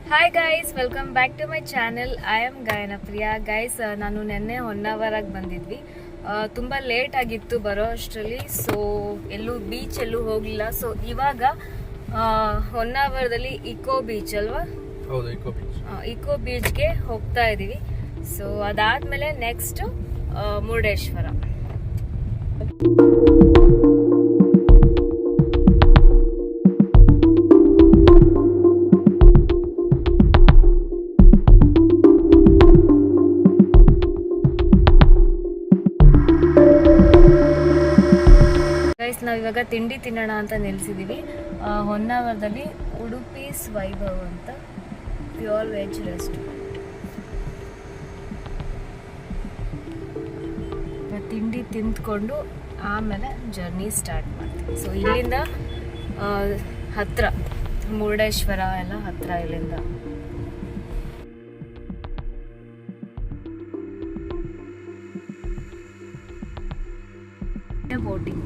Hi guys welcome back to my channel I am Gayana Priya guys ನಾನು ನಿನ್ನೆ ಹೊನ್ನಾವರಾಗಿ ಬಂದಿದ್ವಿ. ಆ, ತುಂಬ ಲೇಟ್ ಆಗಿತ್ತು ಬರೋ ಅಷ್ಟರಲ್ಲಿ ಸೊ ಎಲ್ಲೂ ಬೀಚ್ ಎಲ್ಲೂ ಹೋಗಲಿಲ್ಲ. ಸೊ ಇವಾಗ ಹೊನ್ನಾವರದಲ್ಲಿ ಇಕೋ ಬೀಚ್ ಅಲ್ವಾ? ಇಕೋ ಬೀಚ್ ಇಕೋ ಬೀಚ್ಗೆ ಹೋಗ್ತಾ ಇದ್ದೀವಿ ಸೊ ಅದಾದಮೇಲೆ ನೆಕ್ಸ್ಟ್ ಮುರುಡೇಶ್ವರ ಇವಾಗ ತಿಂಡಿ ತಿನ್ನೋಣ ಅಂತ ನಿಲ್ಲಿಸಿದ್ದೀವಿ ಹೊನ್ನಾವರದಲ್ಲಿ ಉಡುಪಿ ಸ್ವೈಭವ್ ಅಂತ ಪ್ಯೂರ್ ವೆಜ್ ರೆಸ್ಟೋರೆಂಟ್ ತಿಂಡಿ ತಿಂದ್ಕೊಂಡು ಆಮೇಲೆ ಜರ್ನಿ ಸ್ಟಾರ್ಟ್ ಮಾಡ್ತೀವಿ. ಸೊ ಇಲ್ಲಿಂದ ಹತ್ರ, ಮುರುಡೇಶ್ವರ ಎಲ್ಲ ಹತ್ರ ಇಲ್ಲಿಂದ. ಬೋಟಿಂಗ್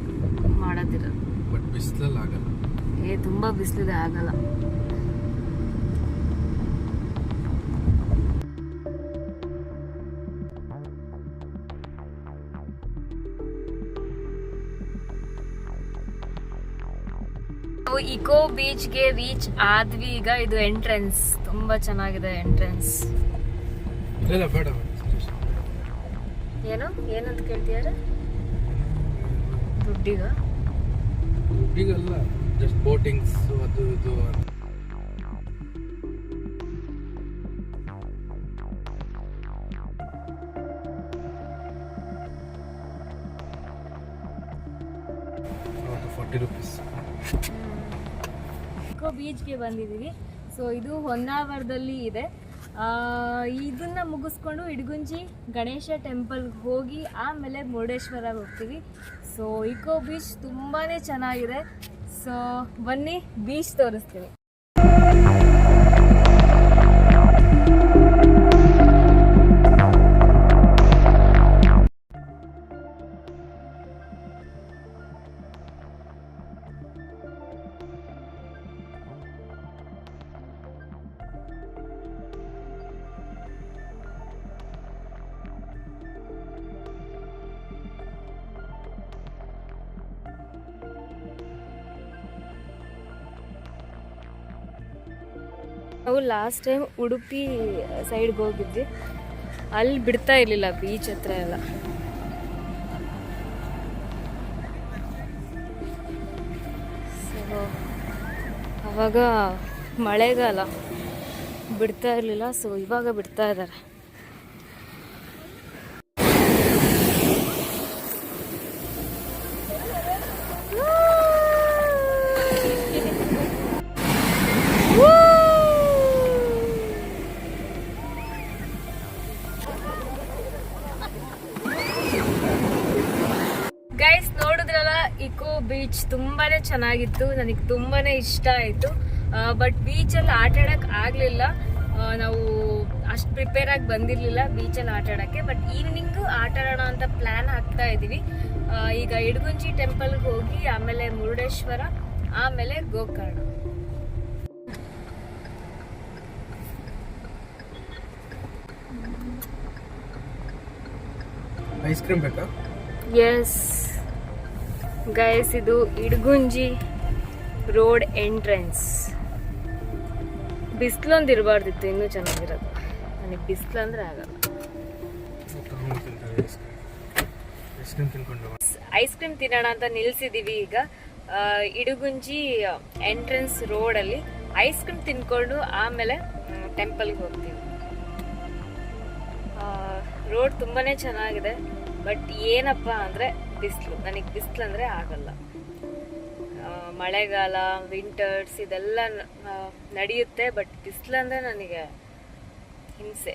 ಮಾಡೋದಿರೋದು ಬಟ್ ಬಿಸಿಲಲ್ಲಿ ಆಗಲ್ಲ. ಏ ತುಂಬಾ ಬಿಸಿಲಿದೆ ಆಗಲ್ಲ. ಇಕೋ ಬೀಚ್ಗೆ ರೀಚ್ ಆದ್ವಿ. ಈಗ ಇದು ಎಂಟ್ರೆನ್ಸ್. ತುಂಬಾ ಚೆನ್ನಾಗಿದೆ ಎಂಟ್ರೆನ್ಸ್. ಏನು? ಏನಂತ ಕೇಳ್ತಿದಾರೆ ದುಡ್ಡಿಗ? ಈಗಲ್ಲ ಜಸ್ಟ್ ಬೋಟಿಂಗ್ಸ್ ಅದು ಇದು ಫಾರ್ಟಿ ರುಪೀಸ್ ಇಕೋ ಬೀಚ್ಗೆ ಬಂದಿದ್ದೀವಿ ಸೊ ಇದು ಹೊನ್ನಾವರದಲ್ಲಿ ಇದೆ. ಇದನ್ನ ಮುಗಿಸ್ಕೊಂಡು ಇಡಗುಂಜಿ ಗಣೇಶ ಟೆಂಪಲ್ಗೆ ಹೋಗಿ ಆಮೇಲೆ ಮುರುಡೇಶ್ವರ ಹೋಗ್ತೀವಿ. ಸೊ ಇಕೋ ಬೀಚ್ ತುಂಬಾ ಚೆನ್ನಾಗಿದೆ. ಸೊ ಬನ್ನಿ ಬೀಚ್ ತೋರಿಸ್ತೀವಿ ನಾವು ಲಾಸ್ಟ್ ಟೈಮ್ ಉಡುಪಿ ಸೈಡ್ಗೆ ಹೋಗಿದ್ವಿ. ಅಲ್ಲಿ ಬಿಡ್ತಾ ಇರಲಿಲ್ಲ ಬೀಚ್ ಹತ್ರ ಎಲ್ಲ. ಸೊ ಅವಾಗ ಮಳೆಗಾಲ ಬಿಡ್ತಾ ಇರಲಿಲ್ಲ ಸೊ ಇವಾಗ ಬಿಡ್ತಾ ಇದ್ದಾರೆ. ಬೀಚ್ ತುಂಬಾ ಚೆನ್ನಾಗಿತ್ತು ನನಗೆ ತುಂಬಾ ಇಷ್ಟ ಆಯಿತು. ಬಟ್ ಬೀಚಲ್ಲಿ ಆಟ ಆಡೋಕ್ಕೆ ಆಗಲಿಲ್ಲ. ನಾವು ಅಷ್ಟು ಪ್ರಿಪೇರ್ ಆಗಿ ಬಂದಿರಲಿಲ್ಲ ಬೀಚಲ್ಲಿ ಆಟ ಆಡೋಕ್ಕೆ ಬಟ್ ಈವ್ನಿಂಗು ಆಟ ಆಡೋಣ ಅಂತ ಪ್ಲ್ಯಾನ್ ಹಾಕ್ತಾ ಇದ್ದೀವಿ. ಈಗ ಇಡಗುಂಜಿ ಟೆಂಪಲ್ಗೆ ಹೋಗಿ ಆಮೇಲೆ ಮುರುಡೇಶ್ವರ ಆಮೇಲೆ ಗೋಕರ್ಣ. ಐಸ್ ಕ್ರೀಮ್ ಬೇಕಾ? ಎಸ್ ಗೈಸ್, ಇದು ಇಡ್ಗುಂಜಿ ರೋಡ್ ಎಂಟ್ರೆನ್ಸ್. ಬಿಸಿಲೊಂದು ಇರಬಾರ್ದಿತ್ತು, ಇನ್ನೂ ಚೆನ್ನಾಗಿರೋದು. ನನಗೆ ಬಿಸಿಲು ಅಂದರೆ ಆಗಲ್ಲ. ಐಸ್ ಕ್ರೀಮ್ ತಿನ್ನೋಣ ಅಂತ ನಿಲ್ಸಿದೀವಿ ಈಗ. ಇಡುಗುಂಜಿ ಎಂಟ್ರೆನ್ಸ್ ರೋಡಲ್ಲಿ ಐಸ್ ಕ್ರೀಮ್ ತಿನ್ಕೊಂಡು ಆಮೇಲೆ ಟೆಂಪಲ್ಗೆ ಹೋಗ್ತೀವಿ. ರೋಡ್ ತುಂಬಾನೇ ಚೆನ್ನಾಗಿದೆ. ಬಟ್ ಏನಪ್ಪ ಅಂದರೆ ಬಿಸಿಲು. ನನಗೆ ಬಿಸಿಲು ಅಂದರೆ ಆಗಲ್ಲ. ಮಳೆಗಾಲ ವಿಂಟರ್ಸ್ ಇದೆಲ್ಲ ನಡೆಯುತ್ತೆ ಬಟ್ ಬಿಸಿಲು ಅಂದರೆ ನನಗೆ ಹಿಂಸೆ.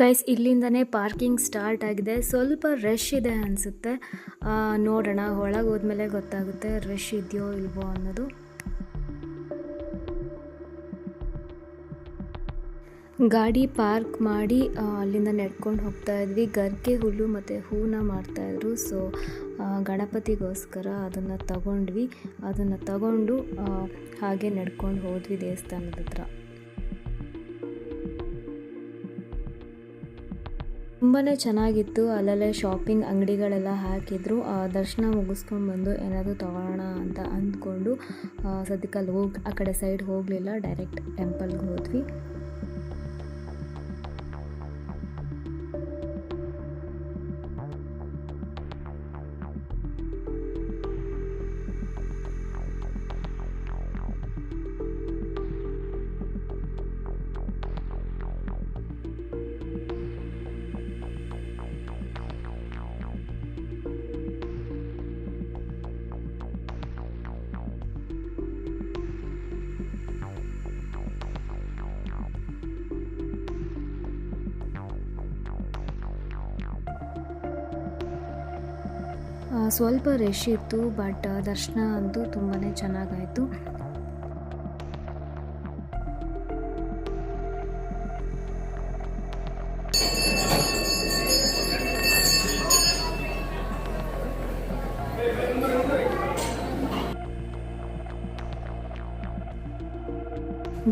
ಗೈಸ್ ಇಲ್ಲಿಂದನೇ ಪಾರ್ಕಿಂಗ್ ಸ್ಟಾರ್ಟ್ ಆಗಿದೆ. ಸ್ವಲ್ಪ ರಶ್ ಇದೆ ಅನಿಸುತ್ತೆ. ನೋಡೋಣ, ಒಳಗೆ ಹೋದ್ಮೇಲೆ ಗೊತ್ತಾಗುತ್ತೆ ರಶ್ ಇದೆಯೋ ಇಲ್ವೋ ಅನ್ನೋದು. ಗಾಡಿ ಪಾರ್ಕ್ ಮಾಡಿ ಅಲ್ಲಿಂದ ನೆಡ್ಕೊಂಡು ಹೋಗ್ತಾ ಇದ್ವಿ. ಗರ್ಕೆ ಹುಲ್ಲು ಮತ್ತು ಹೂನ ಮಾಡ್ತಾಯಿದ್ರು ಸೊ ಗಣಪತಿಗೋಸ್ಕರ ಅದನ್ನು ತಗೊಂಡ್ವಿ. ಅದನ್ನು ತಗೊಂಡು ಹಾಗೆ ನಡ್ಕೊಂಡು ಹೋದ್ವಿ ದೇವಸ್ಥಾನದ ಹತ್ರ. ತುಂಬಾ ಚೆನ್ನಾಗಿತ್ತು. ಅಲ್ಲಲ್ಲೇ ಶಾಪಿಂಗ್ ಅಂಗಡಿಗಳೆಲ್ಲ ಹಾಕಿದ್ರು. ದರ್ಶನ ಮುಗಿಸ್ಕೊಂಡು ಬಂದು ಏನಾದರೂ ತಗೊಳ್ಳೋಣ ಅಂತ ಅಂದ್ಕೊಂಡು ಸದ್ಯಕ್ಕೆ ಅಲ್ಲಿ ಹೋಗಿ, ಆ ಕಡೆ ಸೈಡ್ ಹೋಗಲಿಲ್ಲ. ಡೈರೆಕ್ಟ್ ಟೆಂಪಲ್ಗೆ ಹೋದ್ವಿ. ಸ್ವಲ್ಪ ರಶ್ ಇತ್ತು ಬಟ್ ದರ್ಶನ ಅಂತೂ ತುಂಬಾ ಚೆನ್ನಾಗಾಯಿತು.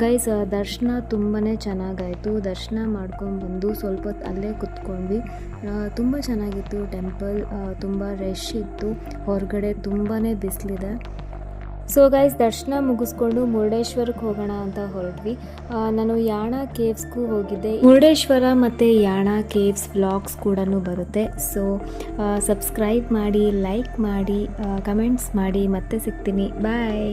ಗೈಸ್ ದರ್ಶನ ತುಂಬಾ ಚೆನ್ನಾಗಾಯಿತು. ದರ್ಶನ ಮಾಡ್ಕೊಂಡು ಬಂದು ಸ್ವಲ್ಪ ಹೊತ್ತು ಅಲ್ಲೇ ಕುತ್ಕೊಂಡ್ವಿ. ತುಂಬ ಚೆನ್ನಾಗಿತ್ತು ಟೆಂಪಲ್. ತುಂಬ ರಶ್ ಇತ್ತು. ಹೊರಗಡೆ ತುಂಬಾ ಬಿಸಿಲಿದೆ. ಸೊ ಗೈಸ್, ದರ್ಶನ ಮುಗಿಸ್ಕೊಂಡು ಮುರುಡೇಶ್ವರಕ್ಕೆ ಹೋಗೋಣ ಅಂತ ಹೊರಟ್ವಿ. ನಾನು ಯಾಣ ಕೇವ್ಸ್ಗೂ ಹೋಗಿದ್ದೆ. ಮುರುಡೇಶ್ವರ ಮತ್ತು ಯಾಣ ಕೇವ್ಸ್ ಬ್ಲಾಗ್ಸ್ ಕೂಡ ಬರುತ್ತೆ. ಸೊ ಸಬ್ಸ್ಕ್ರೈಬ್ ಮಾಡಿ, ಲೈಕ್ ಮಾಡಿ ಕಮೆಂಟ್ಸ್ ಮಾಡಿ ಮತ್ತೆ ಸಿಗ್ತೀನಿ. ಬಾಯ್!